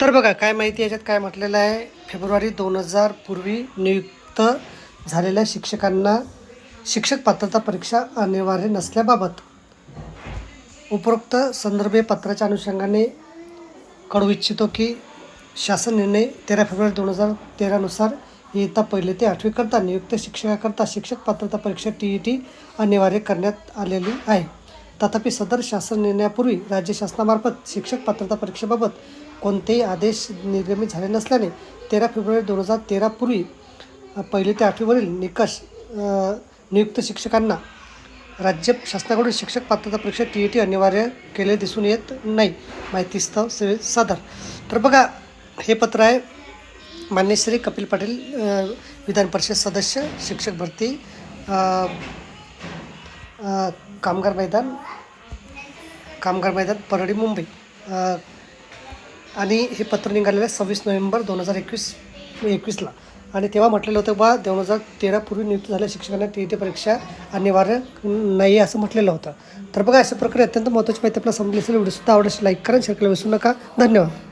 तर बघा काय माहिती याच्यात काय म्हटलेलं आहे? फेब्रुवारी दोन हजार पूर्वी नियुक्त झालेल्या शिक्षकांना शिक्षक पात्रता परीक्षा अनिवार्य नसल्याबाबत उपरोक्त संदर्भे पत्राच्या अनुषंगाने कळू इच्छितो की शासन निर्णय तेरा फेब्रुवारी दोन हजार तेरानुसार इयत्ता पहिले ते आठवीकरता नियुक्त शिक्षकाकरता शिक्षक पात्रता परीक्षा टी ई टी अनिवार्य करण्यात आलेली आहे. तथापि सदर शासन निर्णयापूर्वी राज्य शासनामार्फत शिक्षक पात्रता परीक्षेबाबत कोणतेही आदेश निर्गमित झाले नसल्याने तेरा फेब्रुवारी दोन हजार तेरापूर्वी पहिले पहिली ते आठवीवरील निकष नियुक्त शिक्षकांना राज्य शासनाकडून शिक्षक पात्रता परीक्षा टी ई टी अनिवार्य केले दिसून येत नाही. माहितीस्तव सेवे सादर. तर बघा हे पत्र आहे मान्य श्री कपिल पाटील विधान परिषद सदस्य शिक्षक भरती कामगार मैदान कामगार मैदान परळी मुंबई. आणि हे पत्र निघालेलं आहे सव्वीस नोव्हेंबर दोन हजार एकवीस एकवीसला आणि तेव्हा म्हटलेलं होतं बा दोन हजार तेरापूर्वी नियुक्त झालेल्या शिक्षकांना टी टी परीक्षा अनिवार्य नाही असं म्हटलेलं होतं. तर बघा अशा प्रकारे अत्यंत महत्त्वाची माहिती आपल्याला समजली असेल व्हिडिओसुद्धा आवडेल लाईक करा शेअर करायला विसरू नका. धन्यवाद.